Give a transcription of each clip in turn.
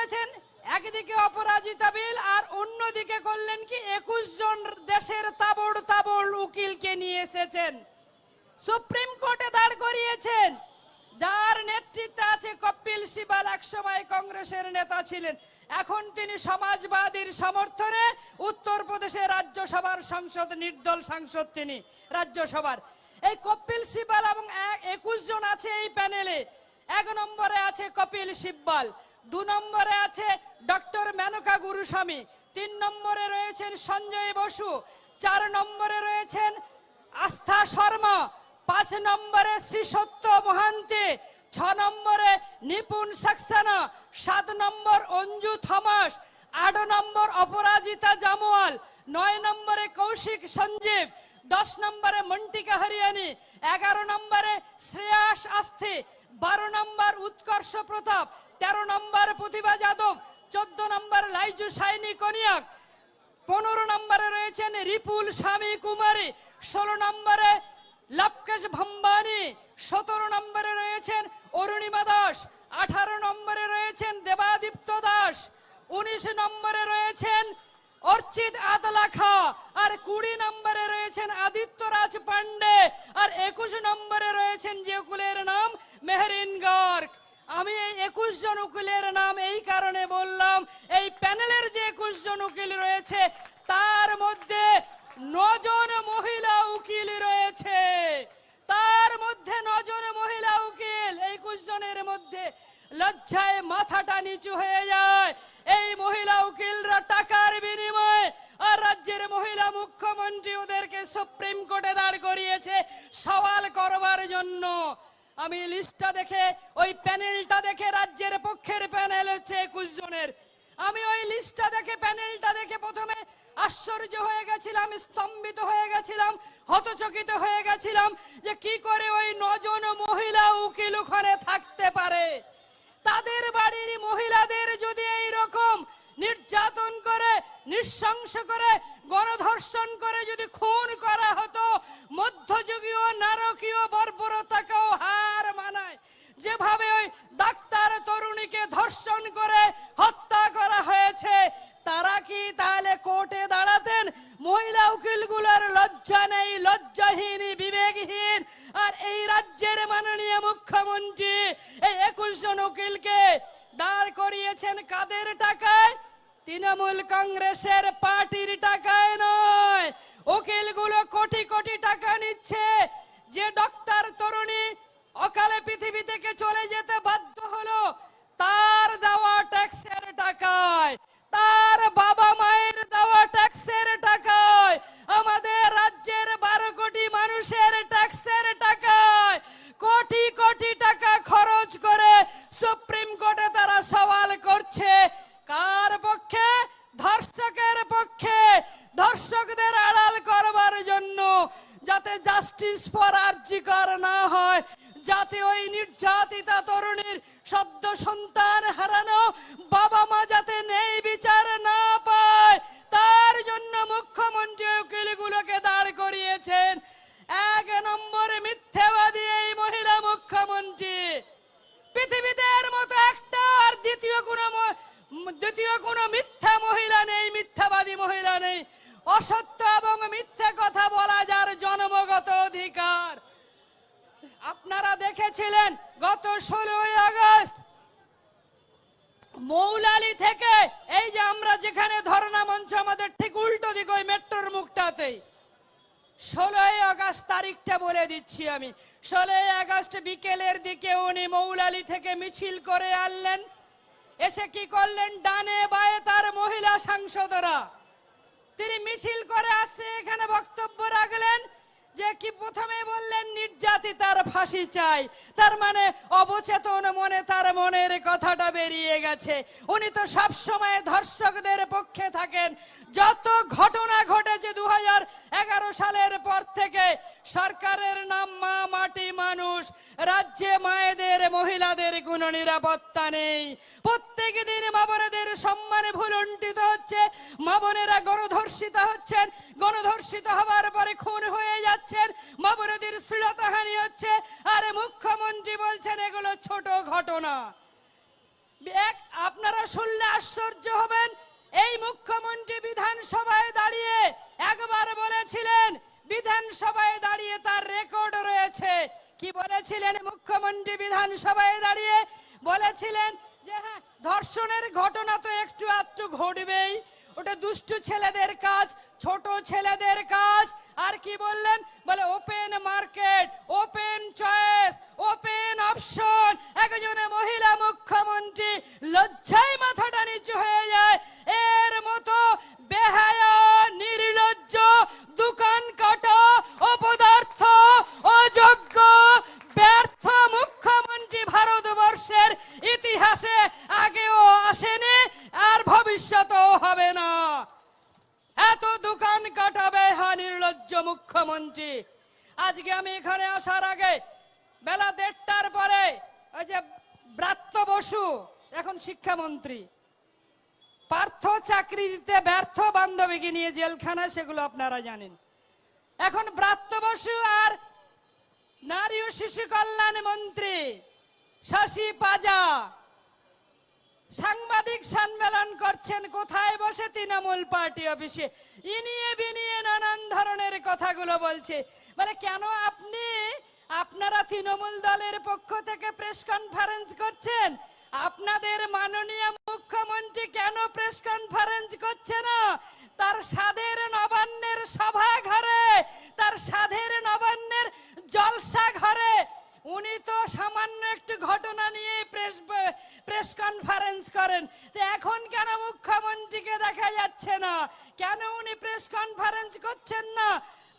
করেছেন, একদিকে অপরাজিতা বিল আর অন্যদিকে করলেন কি, একুশ জন দেশের তাবড় তাবড় উকিলকে নিয়ে এসেছেন। সুপ্রিম কোর্টে দাঁড় করিয়েছেন, যার নেতৃত্বে আছে কপিল সিবাল, একসময় কংগ্রেসের নেতা ছিলেন। এখন তিনি সমাজবাদীর সমর্থনে উত্তরপ্রদেশের রাজ্যসভার সংসদ, নির্দল সাংসদ তিনি, রাজ্যসভার। এই কপিল সিবাল এবং একুশ জন আছে এই প্যানেলে। এক নম্বরে আছে কপিল সিব্বাল দু নম্বরে আছে ডক্টর মেনকা গুরুস্বামী। তিন নম্বরে রয়েছেন সঞ্জয় বসু। চার নম্বরে রয়েছেন আস্থা শর্মা। পাঁচ নম্বরে শ্রী সত্য মহান্তি। ছ নম্বরে নিপুণ সাক্সেনা। সাত নম্বর অঞ্জু থমাস। আট নম্বর অপরাজিতা জামওয়াল নয় নম্বরে কৌশিক সঞ্জীব। দশ নম্বরে মন্টিকা হরিয়ানি এগারো নম্বরে শ্রেয়াস আস্থি, বারো নম্বর উৎকর্ষ প্রতাপ, তেরো নম্বর প্রতিভা যাদব, চোদ্দ নম্বর লাইজু সাইনি কনিয়াক, পনেরো নম্বরে রয়েছেন রিপুল স্বামী কুমারী, ষোলো নম্বরে লবকেশ ভম্বানি, সতেরো নম্বরে রয়েছেন অরুণিমা দাস, আঠারো নম্বরে রয়েছেন দেবাদীপ্ত দাস, উনিশ নম্বরে রয়েছেন অর্চিত আদলা আদলাখা আর কুড়ি নম্বরে রয়েছেন আদিত্য রাজ পান্ডে আর একুশ নম্বরে রয়েছেন যে উকিলের নাম মেহরিন গার্গ। আমি এই একুশ জন উকিলের নাম এই কারণে বললাম, এই প্যানেলের যে একুশ জন উকিল রয়েছে, তার মধ্যে নজন মহিলা উকিল রয়েছে। তার মধ্যে নজন মহিলা উকিল, একুশ জনের মধ্যে লজ্জায় মাথাটা নিচু হয়ে যায়। এই মহিলা উকিলরা টাকার বিনিময়ে আর রাজ্যের মহিলা মুখ্যমন্ত্রী ওদেরকে সুপ্রিম কোর্টে দাঁড় করিয়েছে সওয়াল করবার জন্য। আমি লিস্টটা দেখে, ওই প্যানেলটা দেখে রাজ্যের পক্ষের প্যানেল হচ্ছে একুশ জনের। আমি ওই লিস্টটা দেখে প্যানেলটা দেখে প্রথমে আশ্চর্য হয়ে গেছিলাম, স্তম্ভিত হয়ে গেছিলাম, হতচকিত হয়ে গেছিলাম যে কি করে ওই নজন মহিলা উকিল ওখানে থাকতে পারে। তাদের বাড়ির মহিলাদের যদি এই রকম নির্যাতন করে, নৃশংস করে, গণধর্ষণ করে যদি খুন করা হতো, মধ্যযুগীয় নারকীয় বর্বরতাকেও হার মানায়। যেভাবে ওই ডাক্তার তরুণীকে ধর্ষণ করে হত্যা করা হয়েছে, তারা কি তাহলে কোর্টে দাঁড়াতেন? মহিলা উকিলগুলোর লজ্জা নেই, লজ্জাহীন, বিবেকহীন। আর এই রাজ্যের মাননীয় মুখ্যমন্ত্রী, এই একুশ জন উকিলকে দাঁড় করিয়েছেন কাদের টাকায়? তৃণমূল কংগ্রেসের পার্টির টাকায় নয়। উকিলগুলো কোটি কোটি টাকা নিচ্ছে। যে ডক্টর তরুণী অকালে পৃথিবীতে চলে যেতে বাধ্য হলো তার দেওয়া ট্যাক্সের টাকায় তার বাবা মায়ের দেওয়া ট্যাক্সের টাকায় আমাদের রাজ্যের বারো কোটি মানুষের ট্যাক্সের টাকায় কোটি কোটি টাকা খরচ করে সুপ্রিম কোর্টে তারা সওয়াল করছে কার পক্ষে ধর্ষকের পক্ষে ধর্ষকদের আড়াল করবার জন্য যাতে জাস্টিস ফর আর্জিকর না হয় যাতে ওই নির্যাতিতা তরুণীর সদ্য সন্তান হারানো, বাবা মা যাতে নেই, বিচার না পায়, তার জন্য মুখ্যমন্ত্রী উকিলগুলোকে দাঁড় করিয়েছেন। এক নম্বরে মিথ্যাবাদী এই মহিলা মুখ্যমন্ত্রী। পৃথিবীতে এর মতো একটা আর দ্বিতীয় কোনো দ্বিতীয় কোনো মিথ্যা মহিলা নেই, মিথ্যাবাদী মহিলা নেই। অসত্য এবং মিথ্যে কথা বলা যার জন্মগত অধিকার। আপনারা দেখেছিলেন, গত ষোলোই আগস্ট মৌলালি থেকে, এই যে আমরা যেখানে ধর্ণা মঞ্চ, আমাদের ঠিক উল্টো দিক ওই মেট্রোর মুখটাতেই। ষোলোই আগস্ট তারিখটা বলে দিচ্ছি আমি। ষোলোই আগস্ট বিকেলের দিকে উনি মৌলালি থেকে মিছিল করে আনলেন। এসে কি করলেন? ডানে বায়ে তার মহিলা সাংসদরা। তিনি মিছিল করে আসছে, এখানে বক্তব্য রাখলেন। যে কি প্রথমে বললেন, নির্যাতি তার ফাঁসি চাই। তার মানে অবচেতন মনে তার মনের কথাটা বেরিয়ে গেছে। উনি তো সবসময় ধর্ষকদের পক্ষে থাকেন। যত ঘটনা ঘটেছে দু সালের পর থেকে সরকারের নাম মা মাটি মানুষ। রাজ্যে মায়েদের, মহিলাদের কোনো নিরাপত্তা নেই। প্রত্যেক দিন মা বোনেদের সম্মানে ভুলুণ্ঠিত হচ্ছে। মা বোনেরা গণধর্ষিত হচ্ছেন। গণধর্ষিত হবার পরে খুন হয়ে যাচ্ছেন। মা বোনেদের শ্লীলতাহানি হচ্ছে। আর মুখ্যমন্ত্রী বলছেন, এগুলো ছোট ঘটনা। এক, আপনারা শুনলে আশ্চর্য হবেন। এই মুখ্যমন্ত্রী বিধানসভায় দাঁড়িয়ে একবার বলেছিলেন, বিধানসভায় দাঁড়িয়ে তার রেকর্ড রয়েছে। কি বলেছিলেন মুখ্যমন্ত্রী বিধানসভায় দাঁড়িয়ে? বলেছিলেন যে হ্যাঁ ধর্ষণের ঘটনা তো একটু আধটু ঘটবেই। ওটা দুষ্টু ছেলেদের কাজ, ছোট ছেলেদের কাজ। কি বললেন? বলে open market open choice open option একজনে মহিলা মুখ্যমন্ত্রী, লজ্জায় মাথাটা নিচু হয়ে যায়। এর মতো বেহায়া, নির্লজ্জ দোকান কাটা অপদার্থ অযোগ্য ব্যর্থ মুখ্যমন্ত্রী ভারতবর্ষের ইতিহাসে আগেও আসেনি আর ভবিষ্যতেও হবে না এত দোকান কাটাবে হা নির্লজ্জ মুখ্যমন্ত্রী আজকে আমি এখানে আসার আগে বেলা দেড়টার পরে ওই যে ব্রাত্য বসু, এখন শিক্ষামন্ত্রী, পার্থ চাকরি দিতে ব্যর্থ বান্ধবীকে নিয়ে জেলখানা সেগুলো আপনারা জানেন। এখন ব্রাত্য বসু আর নারী ও শিশু কল্যাণ মন্ত্রী শশী পাজা সাংবাদিক সম্মেলন করছেন, কোথায় বসে তৃণমূল পার্টি অফিসে? ইনিয়ে বিনিয়ে নানান ধরনের কথাগুলো বলছে। মানে কেন আপনারা তৃণমূল দলের পক্ষ থেকে প্রেস কনফারেন্স করছেন? আপনাদের মাননীয় মুখ্যমন্ত্রী কেন প্রেস কনফারেন্স করছে না? তার সাধের নবান্নের সভা ঘরে তার সাধের নবান্নের জলসা ঘরে উনি তো সামান্য একটু ঘটনা নিয়ে প্রেস প্রেস কনফারেন্স করেন। তো এখন কেন মুখ্যমন্ত্রীকে দেখা যাচ্ছে না? কেন উনি প্রেস কনফারেন্স করছেন না?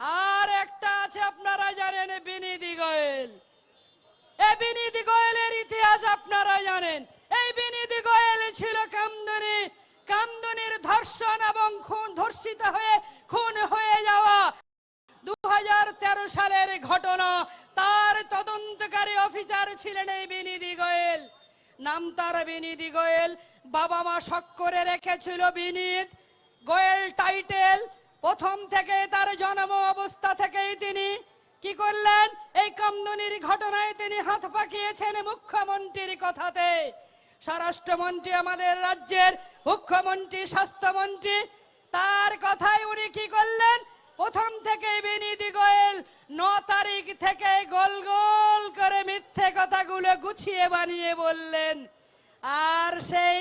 আর একটা আছে আপনারা জানেন বিনীতি গোয়েল। এই বিনীতি গোয়েলের ইতিহাস আপনারা জানেন। এই বিনীতি গোয়েল ছিল কামদুনি। কামদুনির ধর্ষণ এবং খুন, ধর্ষিত হয়ে, খুন হয়ে যাওয়া দু হাজার তেরো সালের ঘটনা। তার তদন্তকারী অফিসার ছিলেন এই বিনীতি গোয়েল। নাম তার বিনীতি গোয়েল। বাবা মা শখ করে রেখেছিল বিনীত। গোয়েল টাইটেল প্রথম থেকে তার জন্ম অবস্থা থেকেই তিনি কি করলেন? এই কামদুনির ঘটনায় তিনি হাত পাকিয়েছেন মুখ্যমন্ত্রীর কথাতে। স্বরাষ্ট্রমন্ত্রী, আমাদের রাজ্যের মুখ্যমন্ত্রী, স্বাস্থ্যমন্ত্রী, তার কথায় উনি কি করলেন? প্রথম থেকে বিনীতি গোয়েল ন তারিখ থেকে গোল গোল করে মিথ্যে কথাগুলো গুছিয়ে বানিয়ে বললেন। আর সেই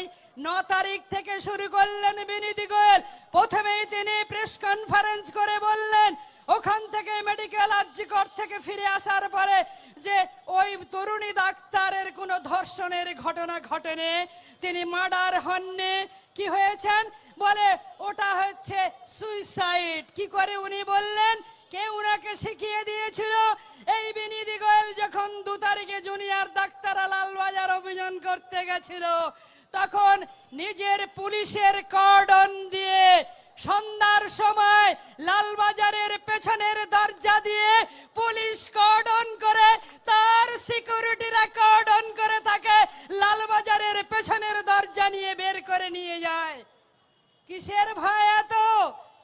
ন তারিখ থেকে শুরু করলেন বিনীতি গোয়েল। প্রথমেই তিনি প্রেস কনফারেন্স করে বললেন, ওখান থেকে মেডিকেল আর্জিকর থেকে ফিরে আসার পরে যে ওই তরুণী ডাক্তারের কোনো ধর্ষণের ঘটনা ঘটেনি, তিনি মার্ডার হননি। কি হয়েছেন? বলে, ওটা হচ্ছে সুইসাইড কি করে উনি বললেন? কে উনাকে শিখিয়ে দিয়েছিল? এই বিনীতি গোয়েল যখন দু তারিখে জুনিয়র ডাক্তার লালবাজার অভিযান করতে গেছিল তখন নিজের পুলিশের কর্ডন দিয়ে সন্ধ্যার সময় লালবাজারের পেছনের দরজা দিয়ে পুলিশ কর্ডন করে, তার সিকিউরিটিরা কর্ডন করে তাকে লালবাজারের পেছনের দরজা নিয়ে বের করে নিয়ে যায়। কিসের ভয় এত?